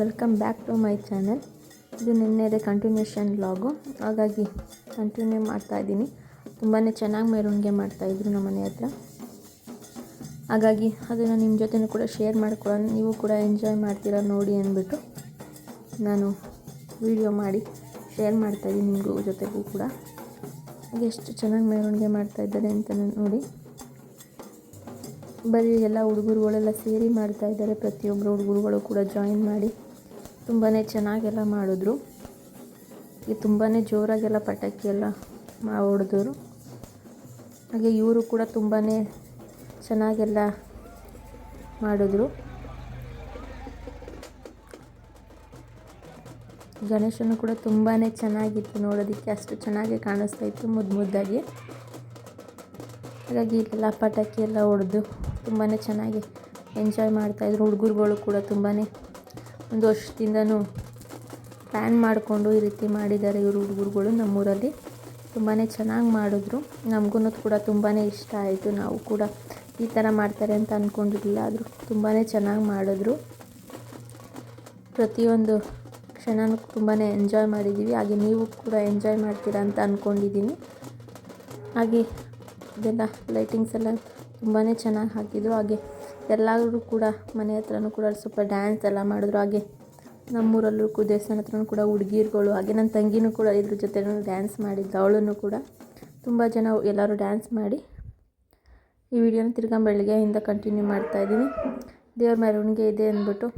Welcome back to my channel. ಇದು ನಿನ್ನೆದೆ continuation ಲಾಗು ಹಾಗಾಗಿ ಕಂಟಿನ್ಯೂ ಮಾಡ್ತಾಯಿದ್ದೀನಿ ತುಂಬಾ ಚೆನ್ನಾಗಿ ಮೆರವಣಿಗೆ ಮಾಡ್ತಾಯಿದ್ರು ನಮ್ಮ ಮನೆ ಹತ್ರ. ಹಾಗಾಗಿ ಅದನ್ನು ನಿಮ್ಮ ಜೊತೆನೂ ಕೂಡ ಶೇರ್ ಮಾಡ್ಕೊಳ್ಳೋಣ. ನೀವು ಕೂಡ ಎಂಜಾಯ್ ಮಾಡ್ತೀರಾ ನೋಡಿ ಅಂದ್ಬಿಟ್ಟು ನಾನು ವಿಡಿಯೋ ಮಾಡಿ ಶೇರ್ ಮಾಡ್ತಾಯಿದ್ದೀನಿ ನಿಮಗೂ ಜೊತೆಗೂ ಕೂಡ. ಎಷ್ಟು ಚೆನ್ನಾಗಿ ಮೆರವಣಿಗೆ ಮಾಡ್ತಾಯಿದ್ದಾರೆ ಅಂತ ನೋಡಿ. ಬರೀ ಎಲ್ಲ ಹುಡುಗರುಗಳೆಲ್ಲ ಸೇರಿ ಮಾಡ್ತಾ ಇದ್ದಾರೆ. ಪ್ರತಿಯೊಬ್ಬರು ಹುಡುಗರುಗಳು ಕೂಡ ಜಾಯಿನ್ ಮಾಡಿ ತುಂಬಾ ಚೆನ್ನಾಗೆಲ್ಲ ಮಾಡಿದ್ರು. ಈ ತುಂಬಾ ಜೋರಾಗೆಲ್ಲ ಪಟಾಕಿ ಎಲ್ಲ ಮಾ ಹೊಡೆದವರು ಹಾಗೆ ಇವರು ಕೂಡ ತುಂಬಾ ಚೆನ್ನಾಗೆಲ್ಲ ಮಾಡಿದ್ರು. ಗಣೇಶನು ಕೂಡ ತುಂಬಾ ಚೆನ್ನಾಗಿತ್ತು ನೋಡೋದಕ್ಕೆ. ಅಷ್ಟು ಚೆನ್ನಾಗಿ ಕಾಣಿಸ್ತಾ ಇತ್ತು ಮುದ್ದು ಮುದ್ದಾಗಿ. ಹಾಗಾಗಿ ಇಲ್ಲೆಲ್ಲ ಪಟಾಕಿ ಎಲ್ಲ ಹೊಡೆದು ತುಂಬಾ ಚೆನ್ನಾಗಿ ಎಂಜಾಯ್ ಮಾಡ್ತಾಯಿದ್ರು ಹುಡುಗರುಗಳು ಕೂಡ ತುಂಬಾ ಒಂದು ವರ್ಷದಿಂದನೂ ಪ್ಲ್ಯಾನ್ ಮಾಡಿಕೊಂಡು ಈ ರೀತಿ ಮಾಡಿದ್ದಾರೆ ಇವರು ಹುಡುಗರುಗಳು ನಮ್ಮೂರಲ್ಲಿ. ತುಂಬಾ ಚೆನ್ನಾಗಿ ಮಾಡಿದ್ರು. ನಮಗೂ ಕೂಡ ತುಂಬಾ ಇಷ್ಟ ಆಯಿತು. ನಾವು ಕೂಡ ಈ ಥರ ಮಾಡ್ತಾರೆ ಅಂತ ಅಂದ್ಕೊಂಡಿರಲಿಲ್ಲ ಆದರೂ ತುಂಬಾ ಚೆನ್ನಾಗಿ ಮಾಡಿದ್ರು. ಪ್ರತಿಯೊಂದು ಕ್ಷಣನೂ ತುಂಬಾ ಎಂಜಾಯ್ ಮಾಡಿದ್ದೀವಿ ಹಾಗೆ ನೀವು ಕೂಡ ಎಂಜಾಯ್ ಮಾಡ್ತೀರಾ ಅಂತ ಅಂದ್ಕೊಂಡಿದ್ದೀನಿ ಹಾಗೆ ಇದೆಲ್ಲ ಲೈಟಿಂಗ್ಸ್ ಎಲ್ಲ ತುಂಬಾ ಚೆನ್ನಾಗಿ ಹಾಕಿದ್ರು. ಹಾಗೆ ಎಲ್ಲರೂ ಕೂಡ ಮನೆ ಹತ್ರನೂ ಕೂಡ ಸ್ವಲ್ಪ ಡ್ಯಾನ್ಸ್ ಎಲ್ಲ ಮಾಡಿದ್ರು. ಹಾಗೆ ನಮ್ಮೂರಲ್ಲೂ ಕೂಡ ದೇವಸ್ಥಾನ ಹತ್ರನೂ ಕೂಡ ಹುಡುಗಿರುಗಳು, ಹಾಗೆ ನನ್ನ ತಂಗಿನೂ ಕೂಡ ಇದ್ರ ಜೊತೆ ಡ್ಯಾನ್ಸ್ ಮಾಡಿದ್ಲು. ಅವಳನ್ನು ಕೂಡ ತುಂಬ ಜನ ಎಲ್ಲರೂ ಡ್ಯಾನ್ಸ್ ಮಾಡಿ ಈ ವಿಡಿಯೋನ ತಿರ್ಗಾ ಬೆಳಗ್ಗೆಯಿಂದ ಕಂಟಿನ್ಯೂ ಮಾಡ್ತಾಯಿದ್ದೀನಿ ದೇವ್ರ ಮೆರವಣಿಗೆ ಇದೆ ಅಂದ್ಬಿಟ್ಟು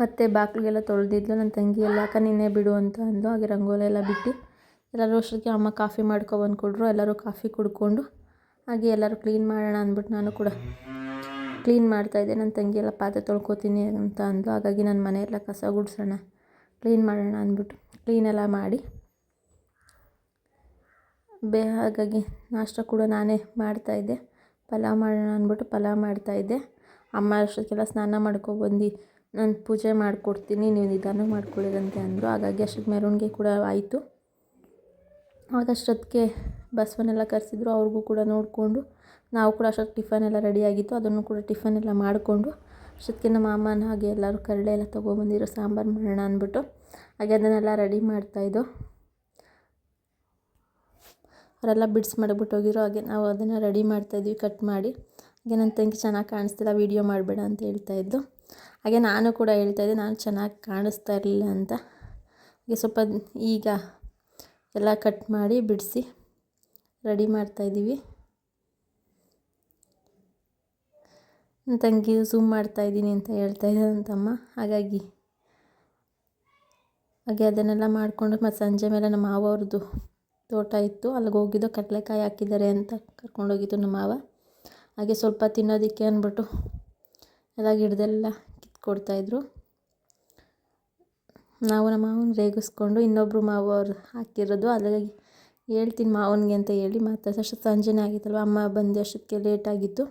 ಮತ್ತು ಬಾಗಿಲಿಗೆಲ್ಲ ತೊಳೆದಿದ್ಲು. ನನ್ನ ತಂಗಿ ಎಲ್ಲ ಅಕ್ಕ ನಿನ್ನೆ ಬಿಡು ಅಂತ ಅಂದು ಹಾಗೆ ರಂಗೋಲಿ ಎಲ್ಲ ಬಿಟ್ಟು ಎಲ್ಲರೂ ಅಷ್ಟೊತ್ತಿಗೆ ಅಮ್ಮ ಕಾಫಿ ಮಾಡ್ಕೊಬಂದು ಕೊಡ್ರು ಎಲ್ಲರೂ ಕಾಫಿ ಕುಡ್ಕೊಂಡು ಹಾಗೆ ಎಲ್ಲರೂ ಕ್ಲೀನ್ ಮಾಡೋಣ ಅಂದ್ಬಿಟ್ಟು ನಾನು ಕೂಡ ಕ್ಲೀನ್ ಮಾಡ್ತಾಯಿದ್ದೆ ನನ್ನ ತಂಗಿ ಎಲ್ಲ ಪಾತ್ರೆ ತೊಳ್ಕೊತೀನಿ ಅಂತ ಅಂದು ಹಾಗಾಗಿ ನನ್ನ ಮನೆಯೆಲ್ಲ ಕಸ ಗುಡಿಸೋಣ, ಕ್ಲೀನ್ ಮಾಡೋಣ ಅಂದ್ಬಿಟ್ಟು ಕ್ಲೀನೆಲ್ಲ ಮಾಡಿ. ಬೇ, ಹಾಗಾಗಿ ನಾಷ್ಟ ಕೂಡ ನಾನೇ ಮಾಡ್ತಾಯಿದ್ದೆ ಪಲಾವ್ ಮಾಡೋಣ ಅಂದ್ಬಿಟ್ಟು ಪಲಾವ್ ಮಾಡ್ತಾಯಿದ್ದೆ ಅಮ್ಮ ಅಷ್ಟೊತ್ತಿಗೆಲ್ಲ ಸ್ನಾನ ಮಾಡ್ಕೊಬಂದು ನಾನು ಪೂಜೆ ಮಾಡಿಕೊಡ್ತೀನಿ, ನೀವು ನಿಧಾನ ಮಾಡ್ಕೊಳ್ಳಿರಂತೆ ಅಂದರು. ಹಾಗಾಗಿ ಅಷ್ಟಕ್ಕೆ ಮೆರವಣಿಗೆ ಕೂಡ ಆಯಿತು. ಆಗಷ್ಟೊತ್ತಿಗೆ ಬಸವನೆಲ್ಲ ಕರೆಸಿದ್ರು, ಅವ್ರಿಗೂ ಕೂಡ ನೋಡಿಕೊಂಡು. ನಾವು ಕೂಡ ಅಷ್ಟೊತ್ತು ಟಿಫನ್ ಎಲ್ಲ ರೆಡಿಯಾಗಿತ್ತು ಅದನ್ನು ಕೂಡ ಟಿಫನ್ ಎಲ್ಲ ಮಾಡಿಕೊಂಡು. ಅಷ್ಟೊತ್ತಿಗೆ ನಮ್ಮ ಅಮ್ಮನ ಹಾಗೆ ಎಲ್ಲರೂ ಕಡಲೆ ಎಲ್ಲ ತೊಗೊಬಂದಿರೋ ಸಾಂಬಾರು ಮಾಡೋಣ ಅಂದ್ಬಿಟ್ಟು. ಹಾಗೆ ಅದನ್ನೆಲ್ಲ ರೆಡಿ ಮಾಡ್ತಾಯಿದ್ದು ಅವರೆಲ್ಲ ಬಿಡ್ಸ್ ಹೋಗಿರೋ ಹಾಗೆ ನಾವು ಅದನ್ನು ರೆಡಿ ಮಾಡ್ತಾಯಿದ್ವಿ ಕಟ್ ಮಾಡಿ. ಹಾಗೆ ನನ್ನ ತಂಗಿ ಚೆನ್ನಾಗಿ ಕಾಣಿಸ್ತಿಲ್ಲ ವೀಡಿಯೋ ಮಾಡಬೇಡ ಅಂತ ಹೇಳ್ತಾಯಿದ್ದು ಹಾಗೆ ನಾನು ಕೂಡ ಹೇಳ್ತಾಯಿದ್ದೆ ನಾನು ಚೆನ್ನಾಗಿ ಕಾಣಿಸ್ತಾ ಇರಲಿಲ್ಲ ಅಂತ. ಹಾಗೆ ಸ್ವಲ್ಪ ಈಗ ಎಲ್ಲ ಕಟ್ ಮಾಡಿ ಬಿಡಿಸಿ ರೆಡಿ ಮಾಡ್ತಾಯಿದ್ದೀವಿ ನನ್ನ ತಂಗಿ ಝೂಮ್ ಮಾಡ್ತಾಯಿದ್ದೀನಿ ಅಂತ ಹೇಳ್ತಾ ನನ್ನ ತಮ್ಮ. ಹಾಗಾಗಿ ಹಾಗೆ ಅದನ್ನೆಲ್ಲ ಮಾಡಿಕೊಂಡು ಮತ್ತು ಸಂಜೆ ಮೇಲೆ ನಮ್ಮ ಮಾವ ಅವ್ರದ್ದು ತೋಟ ಇತ್ತು. ಅಲ್ಲಿಗೆ ಹೋಗಿದ್ದು ಕಡಲೆಕಾಯಿ ಹಾಕಿದ್ದಾರೆ ಅಂತ ಕರ್ಕೊಂಡೋಗಿದ್ದು ನಮ್ಮ ಮಾವ. ಹಾಗೆ ಸ್ವಲ್ಪ ತಿನ್ನೋದಕ್ಕೆ ಅಂದ್ಬಿಟ್ಟು ಎಲ್ಲ ಗಿಡದೆಲ್ಲ ಕಿತ್ಕೊಡ್ತಾಯಿದ್ರು ನಾವು ನಮ್ಮ ಮಾವನ ರೇಗಿಸ್ಕೊಂಡು ಇನ್ನೊಬ್ಬರು ಮಾವ ಅವ್ರು ಹಾಕಿರೋದು. ಹಾಗಾಗಿ ಹೇಳ್ತೀನಿ ಮಾವನಿಗೆ ಅಂತ ಹೇಳಿ. ಮತ್ತು ಅಷ್ಟು ಸಂಜೆನೇ ಆಗಿತ್ತಲ್ವ? ಅಮ್ಮ ಬಂದು ಅಷ್ಟೊತ್ತಿಗೆ ಲೇಟಾಗಿತ್ತು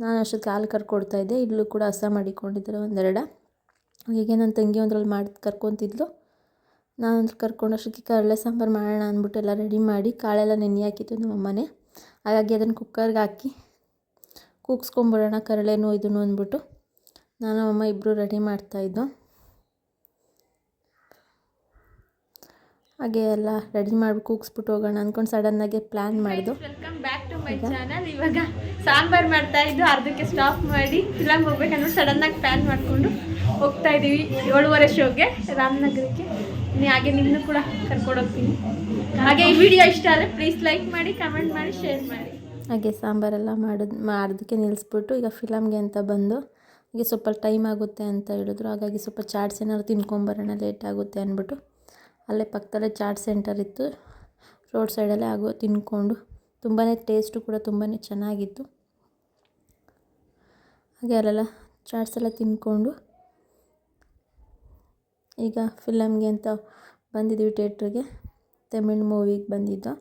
ನಾನು ಅಷ್ಟೊತ್ತಿಗೆ ಹಾಲು ಕರ್ಕೊಡ್ತಾಯಿದ್ದೆ ಇಲ್ಲೂ ಕೂಡ ಹಸ ಮಾಡಿಕೊಂಡಿದ್ದಾರೆ ಒಂದೆರಡು. ಹೀಗೆ ನನ್ನ ತಂಗಿ ಒಂದ್ರಲ್ಲಿ ಮಾಡಿ ಕರ್ಕೊತಿದ್ಲು. ನಾನು ಕರ್ಕೊಂಡು ಅಷ್ಟಕ್ಕೆ ಕಡಲೆ ಸಾಂಬಾರು ಮಾಡೋಣ ಅಂದ್ಬಿಟ್ಟು ಎಲ್ಲ ರೆಡಿ ಮಾಡಿ ಕಾಳೆಲ್ಲ ನೆನೆ ಹಾಕಿತ್ತು ನಮ್ಮ ಅಮ್ಮನೇ. ಹಾಗಾಗಿ ಅದನ್ನು ಕುಕ್ಕರ್ಗೆ ಹಾಕಿ ಕೂಗ್ಸ್ಕೊಂಬಿಡೋಣ ಕರಳೆನೂ ಇದನ್ನು ಅಂದ್ಬಿಟ್ಟು. ನಾನು ಅಮ್ಮ ಇಬ್ಬರು ರೆಡಿ ಮಾಡ್ತಾಯಿದ್ದು ಹಾಗೆ ಎಲ್ಲ ರೆಡಿ ಮಾಡಿ ಕೂಗಿಸ್ಬಿಟ್ಟು ಹೋಗೋಣ ಅಂದ್ಕೊಂಡು ಸಡನ್ನಾಗಿ ಪ್ಲ್ಯಾನ್ ಮಾಡಿದ್ದು welcome back to my channel ಇವಾಗ ಸಾಂಬಾರು ಮಾಡ್ತಾ ಇದ್ದು ಅರ್ಧಕ್ಕೆ ಸ್ಟಾಪ್ ಮಾಡಿ ಫಿಲಮ್ ಹೋಗ್ಬೇಕಂದ್ರೆ ಸಡನ್ ಆಗಿ ಪ್ಲಾನ್ ಮಾಡಿಕೊಂಡು ಹೋಗ್ತಾ ಇದ್ದೀವಿ ಏಳುವರೆ ಶೋಗೆ ರಾಮನಗರಕ್ಕೆ. ಹಾಗೆ ನಿಮ್ಮನ್ನು ಕೂಡ ಕರ್ಕೊಂಡು ಹೋಗ್ತೀನಿ. ಹಾಗೆ ಈ ವಿಡಿಯೋ ಇಷ್ಟ ಆದರೆ ಪ್ಲೀಸ್ ಲೈಕ್ ಮಾಡಿ ಕಮೆಂಟ್ ಮಾಡಿ ಶೇರ್ ಮಾಡಿ. ಹಾಗೆ ಸಾಂಬಾರೆಲ್ಲ ಮಾಡೋದು ಮಾಡೋದಕ್ಕೆ ನಿಲ್ಲಿಸ್ಬಿಟ್ಟು ಈಗ ಫಿಲಮ್ಗೆ ಅಂತ ಬಂದು ಹಾಗೆ ಸ್ವಲ್ಪ ಟೈಮ್ ಆಗುತ್ತೆ ಅಂತ ಹೇಳಿದ್ರು. ಹಾಗಾಗಿ ಸ್ವಲ್ಪ ಚಾಟ್ಸ್ ಏನಾದ್ರು ತಿನ್ಕೊಂಬರೋಣ ಲೇಟ್ ಆಗುತ್ತೆ ಅಂದ್ಬಿಟ್ಟು. ಅಲ್ಲೇ ಪಕ್ಕದಲ್ಲೇ ಚಾಟ್ ಸೆಂಟರ್ ಇತ್ತು. ರೋಡ್ ಸೈಡಲ್ಲೇ ಆಗೋ ತಿನ್ಕೊಂಡು ತುಂಬಾ ಟೇಸ್ಟು ಕೂಡ ತುಂಬಾ ಚೆನ್ನಾಗಿತ್ತು. ಹಾಗೆ ಅಲ್ಲೆಲ್ಲ ಚಾಟ್ಸ್ ಎಲ್ಲ ತಿನ್ಕೊಂಡು ಈಗ ಫಿಲಮ್ಗೆ ಅಂತ ಬಂದಿದ್ದೀವಿ ಥಿಯೇಟ್ರಿಗೆ. ತಮಿಳ್ ಮೂವಿಗೆ ಬಂದಿದ್ದು.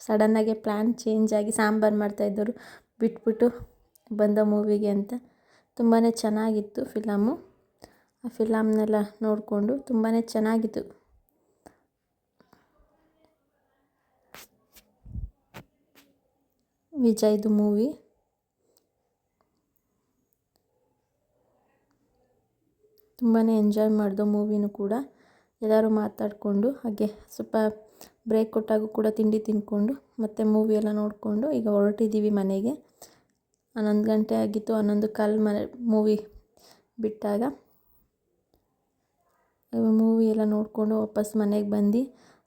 ಸಡನ್ನಾಗೆ ಪ್ಲ್ಯಾನ್ ಚೇಂಜ್ ಆಗಿ ಸಾಂಬಾರು ಮಾಡ್ತಾಯಿದ್ದವರು ಬಿಟ್ಬಿಟ್ಟು ಬಂದ ಮೂವಿಗೆ ಅಂತ. ತುಂಬಾ ಚೆನ್ನಾಗಿತ್ತು ಫಿಲಮು. ಆ ಫಿಲಮ್ನೆಲ್ಲ ನೋಡಿಕೊಂಡು ತುಂಬಾ ಚೆನ್ನಾಗಿತ್ತು. ವಿಜಯ್ದು ಮೂವಿ. ತುಂಬಾ ಎಂಜಾಯ್ ಮಾಡಿದೋ ಮೂವಿನೂ ಕೂಡ ಎಲ್ಲರೂ ಮಾತಾಡಿಕೊಂಡು, ಹಾಗೆ ಸ್ವಲ್ಪ ಬ್ರೇಕ್ ಕೊಟ್ಟಾಗೂ ಕೂಡ ತಿಂಡಿ ತಿಂದ್ಕೊಂಡು ಮತ್ತು ಮೂವಿ ಎಲ್ಲ ನೋಡಿಕೊಂಡು ಈಗ ಹೊರಟಿದ್ದೀವಿ ಮನೆಗೆ. ಹನ್ನೊಂದು ಗಂಟೆ ಆಗಿತ್ತು, ಹನ್ನೊಂದು ಕಾಲು ಮನೆ, ಮೂವಿ ಬಿಟ್ಟಾಗ. ಮೂವಿ ಎಲ್ಲ ನೋಡಿಕೊಂಡು ವಾಪಸ್ ಮನೆಗೆ ಬಂದು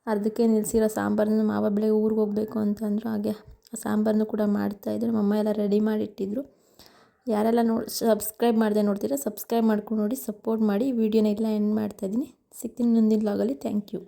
ಅರ್ಧಕ್ಕೆ ನಿಲ್ಲಿಸಿರೋ ಸಾಂಬಾರನ್ನ ಮಾವ ಬೆಳಗ್ಗೆ ಊರಿಗೆ ಹೋಗಬೇಕು ಅಂತಂದರು. ಹಾಗೆ ಆ ಸಾಂಬಾರನ್ನು ಕೂಡ ಮಾಡ್ತಾಯಿದ್ರು ನಮ್ಮಮ್ಮ ಎಲ್ಲ ರೆಡಿ ಮಾಡಿಟ್ಟಿದ್ರು. ಯಾರೆಲ್ಲ ನೋಡಿ ಸಬ್ಸ್ಕ್ರೈಬ್ ಮಾಡದೆ ನೋಡ್ತೀರಾ ಸಬ್ಸ್ಕ್ರೈಬ್ ಮಾಡ್ಕೊಂಡು ನೋಡಿ ಸಪೋರ್ಟ್ ಮಾಡಿ. ವಿಡಿಯೋನ ಎಲ್ಲ ಎಂಡ್ ಮಾಡ್ತಾಯಿದ್ದೀನಿ ಸಿಗ್ತೀನಿ ಮುಂದಿನ ಬ್ಲಾಗಲ್ಲಿ ಥ್ಯಾಂಕ್ ಯು